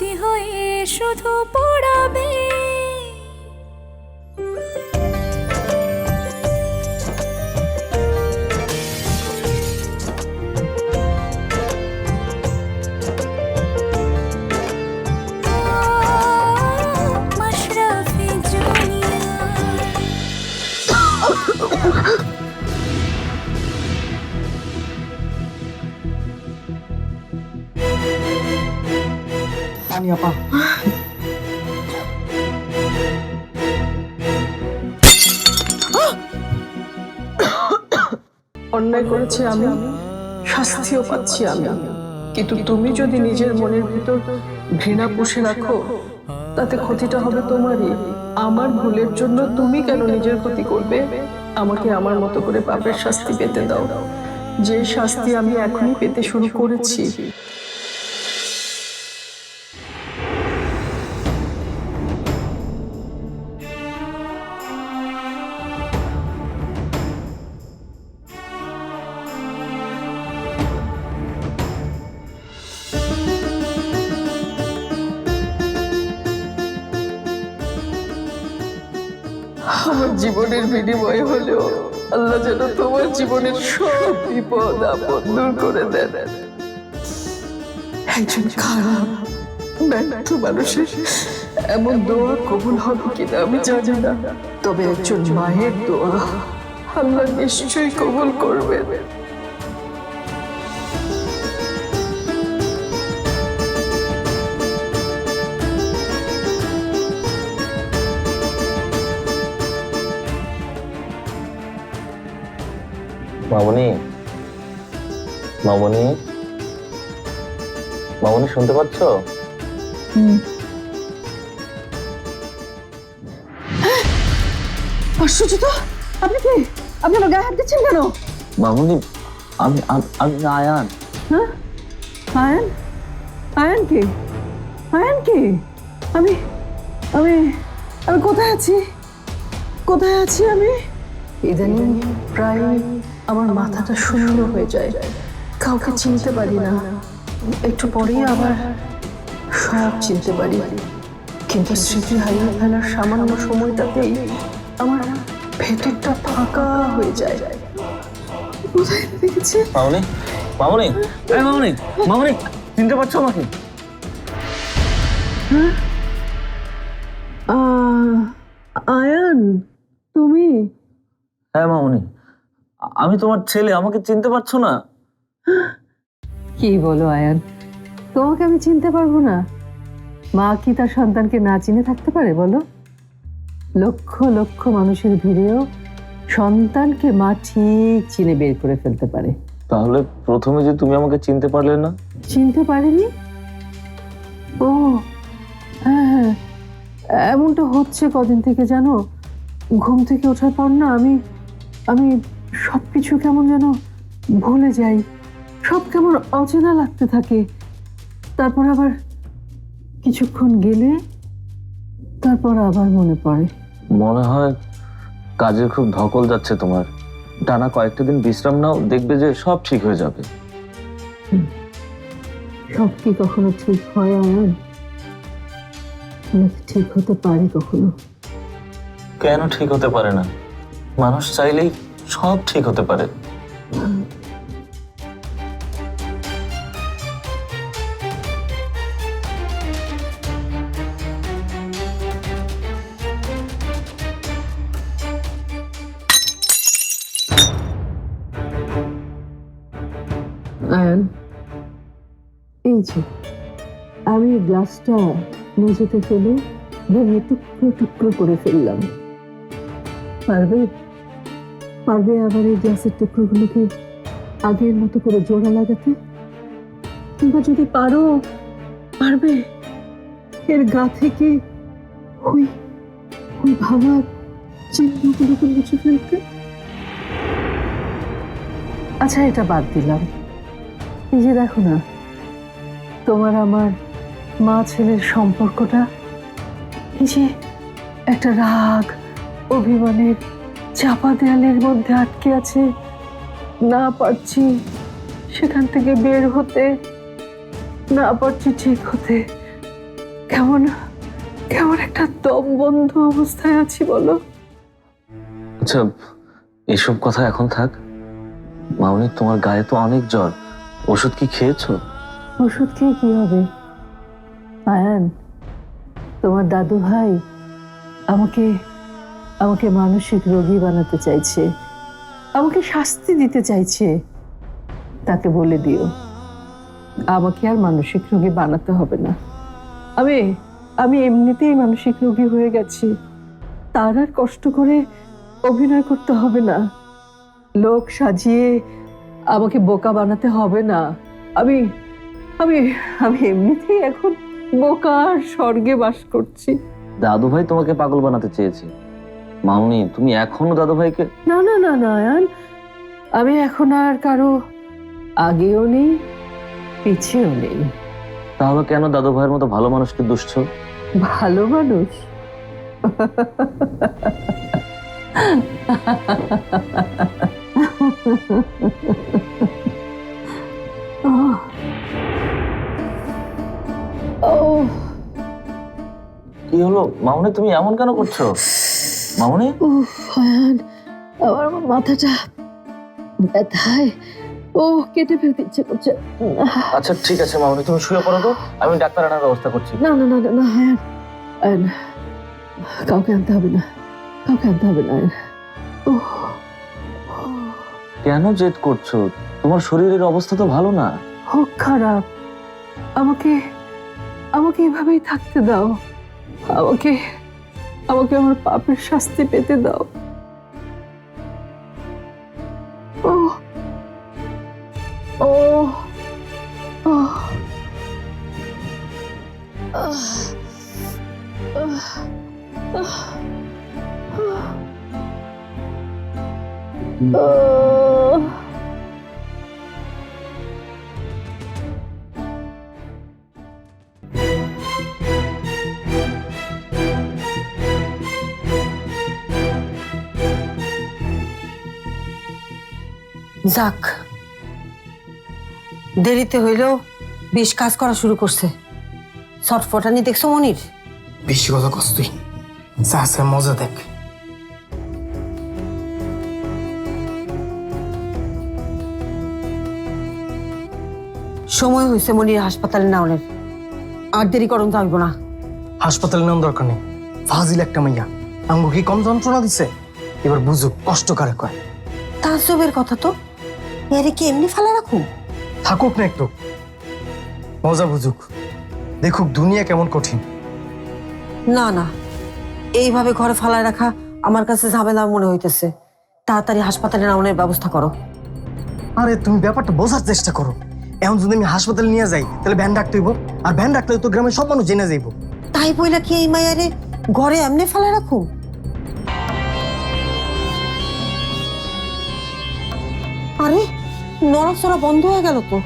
স্মৃতি হয়ে শুধু অন্যায় করেছি আমি, শাস্তিও পাচ্ছি আমি। কিন্তু তুমি যদি নিজের মনের ভিতর ঘৃণা পুষে রাখো, তাতে ক্ষতিটা হবে তোমারই। আমার ভুলের জন্য তুমি কেন নিজের ক্ষতি করবে? আমাকে আমার মতো করে পাপের শাস্তি পেতে দাও। যে শাস্তি আমি এখনই পেতে শুরু করেছি জীবনের বিনিময় হলেও আল্লাহ যেন তোমার জীবনের সব বিপদ, আপদ দূর করে দেন। একজন খারাপ, ব্যর্থ মানুষের এমন দোয়া কবুল হবে কিনা আমি জানি না। তবে একজন মায়ের দোয়া আল্লাহ নিশ্চয়ই কবুল করবেন। মামনি মামনি মামনি শুনতে পাচ্ছ? আশ্চর্য তো! আপনি কি? আপনি আমার গায়ে হাত দিচ্ছেন কেন? মামনি আমি আমি- আয়ান। হ্যাঁ? আয়ন? আয়ন কে? আয়ন কে? আমি আমি আমি কোথায় আছি? কোথায় আছি আমি? ইদানিং প্রায় আমার মাথাটা শূন্য হয়ে যায়। কাউকে চিনতে পারি না। একটু পরেই আবার সব চিনতে পারি। কিন্তু স্মৃতি হারিয়ে ফেলার সামান্য সময়টাতেই আমার ভেতরটা ফাঁকা হয়ে যায়। কোথায় দেখেছি মামনি মামনি এই মামনি মামনি চিনতে পারছ আমাকে? আহ, আয়ান তুমি? হ্যাঁ মামনি। আমি তোমার ছেলে আমাকে চিনতে পারছ না? কি বলো আয়ান? তোমাকে আমি চিনতে পারব না। মা কি তার সন্তানকে না চিনে থাকতে পারে বলো? লক্ষ লক্ষ মানুষের ভিড়েও সন্তানকে মা ঠিক চিনে বের করে ফেলতে পারে। তাহলে প্রথমে যে তুমি আমাকে চিনতে পারলে না? চিনতে পারেনি? ও হ্যাঁ হ্যাঁ। এমনটা হচ্ছে কদিন থেকে জানো? ঘুম থেকে ওঠার পর না আমি আমি সব কিছু কেমন যেন ভুলে যাই। সব কেমন অচেনা লাগতে থাকে। তারপর আবার কিছুক্ষণ গেলে তারপর আবার মনে পড়ে। মনে হয় কাজে খুব ধকল যাচ্ছে তোমার। টানা কয়েকটা দিন বিশ্রাম নাও দেখবে যে সব ঠিক হয়ে যাবে। সব কি কখনো ঠিক হয় আয়ান ঠিক হতে পারে কখনো? কেন ঠিক হতে পারে না? মানুষ চাইলেই সব ঠিক হতে পারে। এই যে, আমি গ্লাসটা মেঝেতে ফেলে টুকরো টুকরো করে ফেললাম। পারবে? পারবে আবার এই গ্লাসের টুকরোগুলোকে আগের মতো করে জোড়া লাগাতে? কিংবা যদি পারো, পারবে? এর গা থেকে ওই ওই ভাঙার চিহ্নগুলোকে মুছে ফেলতে? আচ্ছা এটা বাদ দিলাম। এই যে দেখো না, তোমার আমার মা ছেলের সম্পর্কটা, এই যে একটা রাগ, অভিমানের চাপা দেয়ালের মধ্যে আটকে আছে। না পারছি সেখান থেকে বের হতে না পারছি ঠিক হতে। কেমন কেমন একটা দম বন্ধ অবস্থায় আছি বলো? আচ্ছা এসব কথা এখন থাক। মামনি তোমার গায়ে তো অনেক জ্বর। ওষুধ কি খেয়েছো? ওষুধ খেয়ে কি হবে? আয়ান তোমার দাদু ভাই আমাকে আমাকে মানসিক রোগী বানাতে চাইছে, আমাকে শাস্তি দিতে চাইছে, তাকে বলে দিও। আমাকে আর মানসিক রোগী বানাতে হবে না। আমি আমি এমনিতেই মানসিক রোগী হয়ে গেছি। তার আর কষ্ট করে অভিনয় করতে হবে না। লোক সাজিয়ে আমাকে বোকা বানাতে হবে না। আমি আমি আমি এমনিতেই এখন বোকার স্বর্গে বাস করছি। দাদু ভাই তোমাকে পাগল বানাতে চেয়েছে। মামনি তুমি এখনও দাদু ভাইকে না না না নয়ন আমি এখন আর কারও আগেও নেই পিছিয়েও নেই। তাহলে কেন দাদু ভাইয়ের মতো ভালো মানুষকে দুষছ ভালো মানুষ। কি হলো? মামনি তুমি এমন কেন করছ? মামনি? উফ, আয়ান, আমার মাথাটা ব্যথায়। ও কেটে ফেলতে ইচ্ছে করছে। আচ্ছা ঠিক আছে মামনি তুমি শুয়ে পড়ো তো। আমি ডাক্তার আনার ব্যবস্থা করছি। না না না না, না আয়ান। আয়ান কাউকে আনতে হবে না। কাউকে আনতে হবে না আয়ান। ওহ, কেন জেদ করছ? তোমার শরীরের অবস্থা তো ভালো না। হোক খারাপ। আমাকে আমাকে এভাবেই থাকতে দাও। আমাকে আমাকে আমার পাপের শাস্তি পেতে দাও। যাক দেরিতে হইলেও বেশ কাজ করা শুরু করছে। ছটফটানি দেখছ মনির? বেশি কথা কস তুই। যা আছে মজা দেখ। সময় হয়েছে মনির হাসপাতালে নেওয়ার আর দেরি করুন থাকব না। হাসপাতালে নেওয়ার দরকার নেই। ফাজিল একটা মাইয়া। আঙ্গু কি কম যন্ত্রণা দিছে? এবার বুঝুক কষ্ট কারে কয়। তাজবের কথা তো এরে কি এমনি ফেলে রাখুন থাকুক না একটু। মজা বুঝুক। দেখুক দুনিয়া কেমন কঠিন। না না। এইভাবে ঘরে ফালায় রাখা আমার কাছে ঝামেলা মনে হইতেছে। তাড়াতাড়ি হাসপাতালে নেওয়ার ব্যবস্থা করো। আরে তুমি ব্যাপারটা বোঝার চেষ্টা করো। এখন যদি আমি হাসপাতালে নিয়ে যাই তাহলে ভ্যান ডাকতে হইব। আর ভ্যান ডাকলে তো গ্রামের সব মানুষ জেনে যাইব। তাই বইলা কি এই মায়ারে ঘরে এমনি ফেলে রাখুন নড়াচড়া বন্ধ হয়ে গেল তো।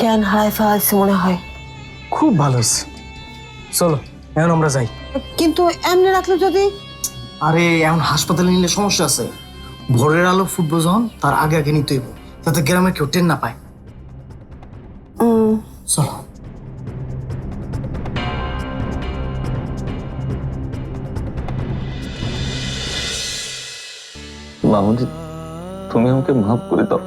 জ্ঞান হারায় ফেলাইছে মনে হয়। খুব ভালো হয়েছে। চলো এখন আমরা যাই। কিন্তু এমনি রাখলে যদি আরে এখন হাসপাতালে নিলে সমস্যা আছে। ভোরের আলো ফুটবো যখন তার আগে আগে নিতে হইব যাতে গ্রামের কেউ টেন না পায়। মামনি তুমি আমাকে মাফ করে দাও।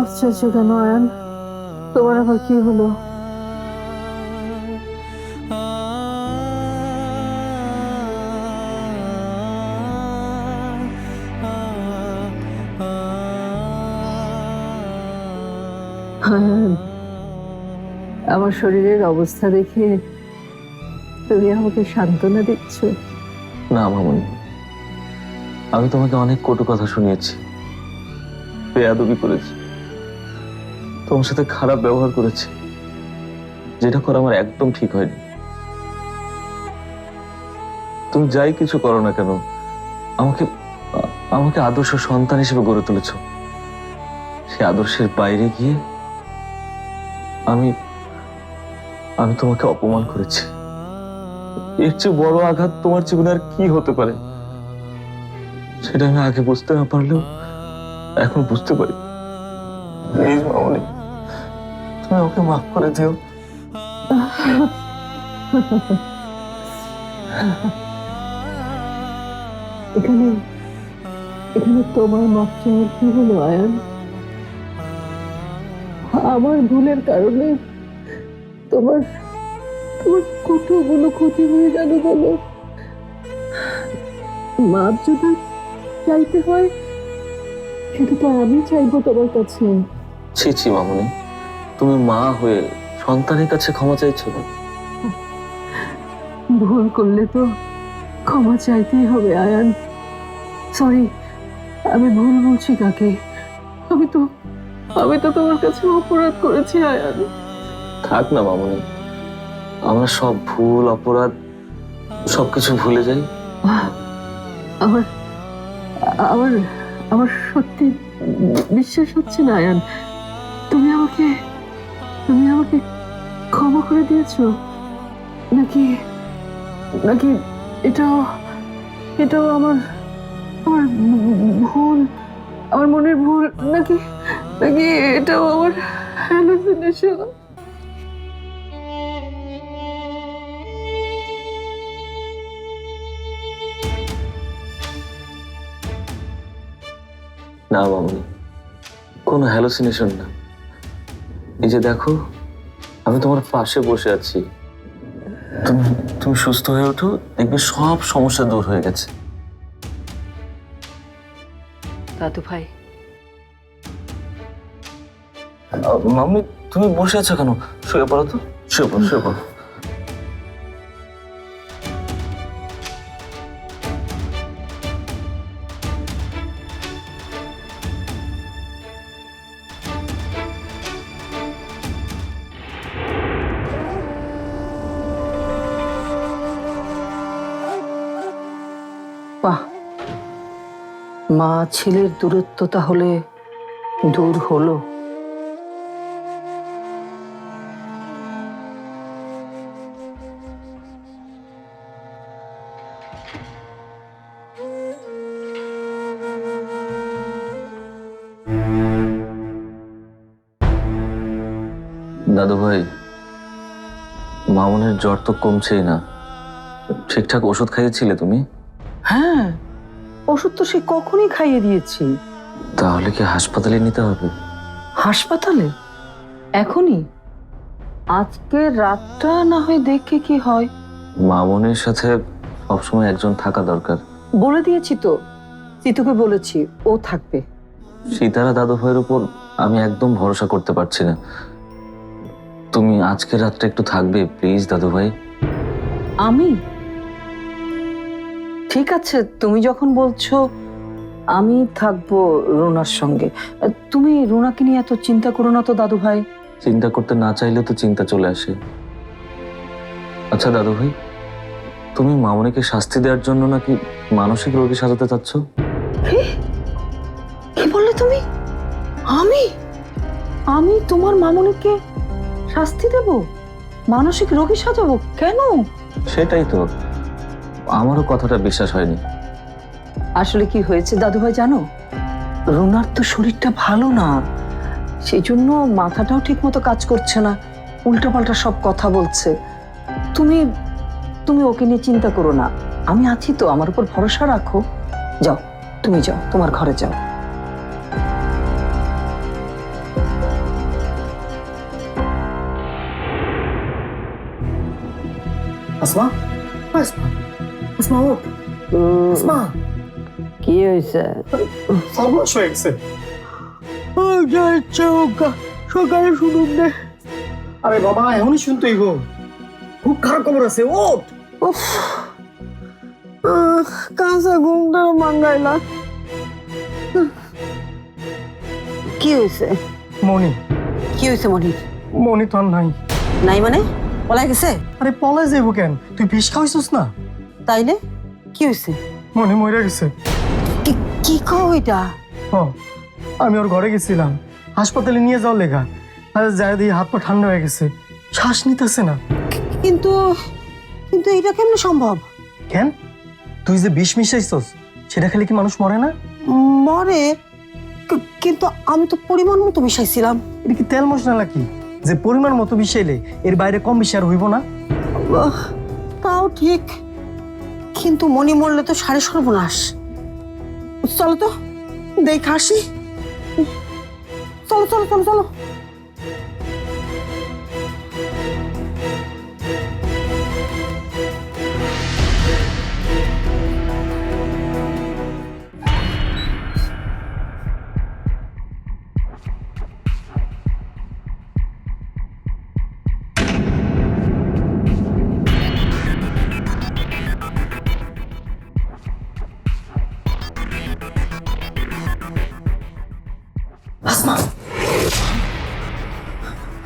আশ্চর্য কেন আয়ান তোমার আবার কি হলো? আয়ান, আমার শরীরের অবস্থা দেখে তুমি আমাকে সান্ত্বনা দিচ্ছ? না, মামনি। আমি তোমাকে অনেক কটু কথা শুনিয়েছি। বেয়াদবি করেছি। তোমার সাথে খারাপ ব্যবহার করেছি। যেটা করা আমার একদম ঠিক হয়নি। তুমি যাই কিছু করো না কেন, আমাকে আমাকে আদর্শ সন্তান হিসেবে গড়ে তুলেছ। সে আদর্শের বাইরে গিয়ে আমি আমি তোমাকে অপমান করেছি। এর চেয়ে বড় আঘাত তোমার জীবনে আর কি হতে পারে? সেটা আমি আগে বুঝতে না পারলেও এখন বুঝতে পারি। তুমি ওকে মাফ করে দিও। এখানে এখানে তোমার মাপ চাওয়ার কি হলো, আয়ান? আমার ভুলের কারণে তোমার তোমার কতগুলো ক্ষতি হয়ে গেল বলো? মাপ যদি চাইতে হয় সেটা তো আমি চাইব তোমার কাছে। ছি ছি মামনি। তুমি মা হয়ে সন্তানের কাছে ক্ষমা চাইছো না ভুল করলে তো ক্ষমা চাইতেই হবে আয়ান। সরি আমি ভুল বলছি কাকে? আমি তো আমি তো তোমার কাছে অপরাধ করেছি আয়ান। থাক না মামনি। আমরা সব ভুল, অপরাধ, সবকিছু ভুলে যাই। আমার আমার আমার সত্যি বিশ্বাস হচ্ছে না, আয়ান। তুমি আমাকে তুমি আমাকে ক্ষমা করে দিয়েছ। নাকি নাকি এটাও এটাও আমার আমার ভুল, আমার মনের ভুল? নাকি নাকি এটাও আমার হ্যালুসিনেশন? না মামনি। কোনো হ্যালোসিনেশন না। এই যে দেখো আমি তোমার পাশে বসে আছি। তুমি তুমি সুস্থ হয়ে ওঠো দেখবে সব সমস্যা দূর হয়ে গেছে। দাদু ভাই। মামনি তুমি বসে আছো কেন? শুয়ে পড়ো তো। শুয়ে পড়ো শুয়ে পড়ো। ছেলের দূরত্ব তাহলে দূর হলো। দাদু ভাই মামনের জ্বর তো কমছেই না। ঠিকঠাক ওষুধ খাইয়েছিলে তুমি? হ্যাঁ ওষুধ তো সে কখনই খাইয়ে দিয়েছি। তাহলে কি হাসপাতালে নিতে হবে? হাসপাতালে? এখনই? আজকে রাতটা না হয় দেখে কি হয়? মামনের সাথে সবসময় একজন থাকা দরকার। বলে দিয়েছি তো। চিতুকে বলেছি ও থাকবে। সীতারা দাদু ভাইয়ের উপর আমি একদম ভরসা করতে পারছি না। তুমি আজকে রাতটা একটু থাকবে প্লিজ দাদু ভাই। আমি? ঠিক আছে তুমি যখন বলছো আমি থাকব রুনার সঙ্গে। তুমি রুনাকে নিয়ে এত চিন্তা করো না তো দাদু ভাই চিন্তা করতে না চাইলে তো চিন্তা চলে আসে। আচ্ছা দাদু ভাই তুমি মামনিকে শাস্তি দেওয়ার জন্য নাকি মানসিক রোগী সাজাতে চাচ্ছ? কি বললে তুমি? আমি? আমি তোমার মামনিকে শাস্তি দেব? মানসিক রোগী সাজাবো? কেন? সেটাই তো। আমারও কথাটা বিশ্বাস হয়নি। আসলে কি হয়েছে দাদুভাই জানো? রুনার তো শরীরটা ভালো না সেই জন্য মাথাটাও ঠিক মতো কাজ করছে না উল্টাপাল্টা সব কথা বলছে। তুমি তুমি ওকে নিয়ে চিন্তা করো না আমি আছি তো আমার উপর ভরসা রাখো। যাও তুমি যাও তোমার ঘরে যাও। আসমা? আসমা। আসমা ওঠ আসমা কি হয়েছে সর্বনাশ হয়ে গেছে সকালে শুনুন নে। আরে বাবা এখনই শুনতেই গো। খুব খারাপ খবর আছে ওঠ! কাঁচা ঘুমটা মাঙ্গাইলা কি হয়েছে মনি কি হয়েছে মনির মনি তো আর নাই। নাই মানে? পলাই গেছে? আরে পলাই যাইব কেন? তুই বিষ খাওয়াইছিস না? তাইলে? কি হয়েছে মনে মরে গেছে। কি কি কও এটা? ও আমি ওর ঘরে গেছিলাম। হাসপাতালে নিয়ে যাও লেখা আর যাই দিয়ে হাত পা ঠান্ডা হয়ে গেছে। শ্বাস নিতেছে না। কিন্তু কিন্তু এটা কেমনে সম্ভব? কেন? তুই যে বিষ মিশাইছস সেটা খেলে কি মানুষ মরে না? মরে? কি- কিন্তু আমি তো পরিমাণ মতো মিশাইছিলাম। এটা কি তেল মশলা নাকি? যে পরিমাণ মতো বিষাইলে এর বাইরে কম বেশি আর হইব না? আহ, তাও ঠিক। কিন্তু মনি মরলে তো সাড়ে সর্বনাশ। চলো তো দেখ আসি। চলো চলো চলো চলো।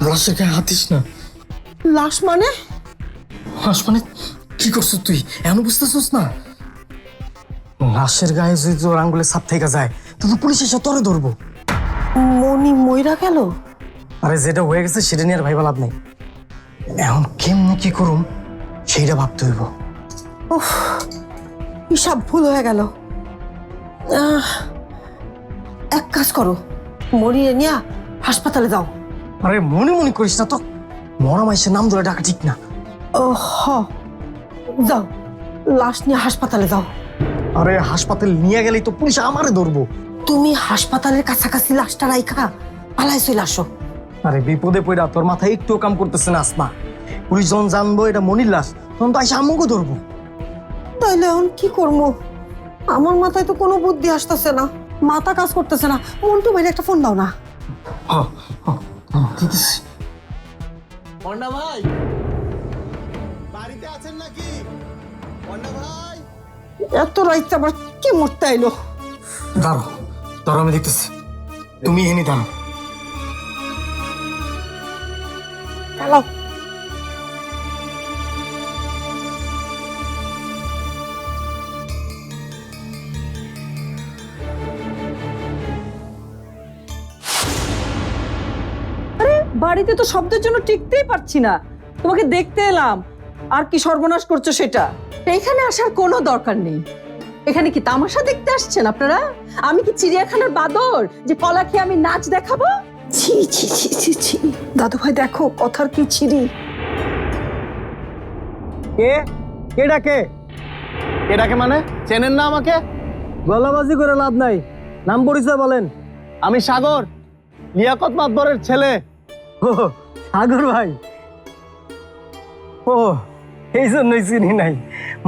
লাশের গায়ে হাতিস না। লাশ মানে? হাস মানে কি করছিস তুই? এমন বুঝতেছিস না? লাশের গায়ে যদি তোর আঙ্গুলে সাপ থেকে যায় তো তো পুলিশ এসে তোরে ধরবো। মনি মইরা গেল? আরে যেটা হয়ে গেছে সেটা নিয়ে আর ভাইবা লাভ নেই। এখন কেমনে কি করুম সেইটা ভাবতে হইব। উফ হিসাব ভুল হয়ে গেল। আহ, এক কাজ করো মরিয়ে নিয়া হাসপাতালে যাও। আরে মনে মনে করিস না তো। মরা মাইসের নাম ধরে ডাকা ঠিক না। ও হ যাও লাশ নিয়ে হাসপাতালে যাও। আরে হাসপাতাল নিয়ে গেলেই তো পুলিশ আমারে ধরবো। তুমি হাসপাতালের কাছাকাছি লাশটা রাইখা পালাই চলে আসো। আরে বিপদে পড়া তোর মাথায় একটুও কাম করতেছে না আসমা। পুলিশ যখন জানব এটা মনির লাশ তখন তো আইসা আমাকে ধরবো। তাইলে এখন কি করব? আমার মাথায় তো কোনো বুদ্ধি আসতেছে না মাথা কাজ করতেছে না। মন্টু ভাইয়ের একটা ফোন দাও না। পন্ডা ভাই। বাড়িতে আছেন নাকি? পন্ডা ভাই। এত রাইতে আবার কে মরতে আইলো? দাঁড়ো দাঁড়ো আমি দেখতেছি। তুমি এনে দাঁড়ো হ্যালো বাড়িতে তো শব্দের জন্য টিকতেই পারছি না। তোমাকে দেখতে এলাম। আর কি সর্বনাশ করছ সেটা? এখানে আসার কোনো দরকার নেই। এখানে কি তামাশা দেখতে আসছেন আপনারা? আমি কি চিড়িয়াখানার বাদর যে কলা খেয়ে আমি নাচ দেখাবো? ছি ছি ছি ছি ছি। দাদু ভাই দেখো কথার কি ছিরি? কে? কে? ডাকে কে ডাকে মানে? চেনেন না আমাকে? গলাবাজি করে লাভ নাই। নাম পরিচয় বলেন। আমি সাগর লিয়াকত মাতবরের ছেলে। ও সাগর ভাই। ও এই জন্যই চিনি নাই।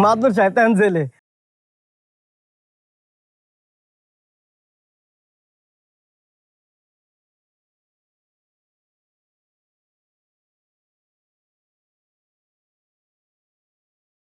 মাদুর শয়তান জেলে।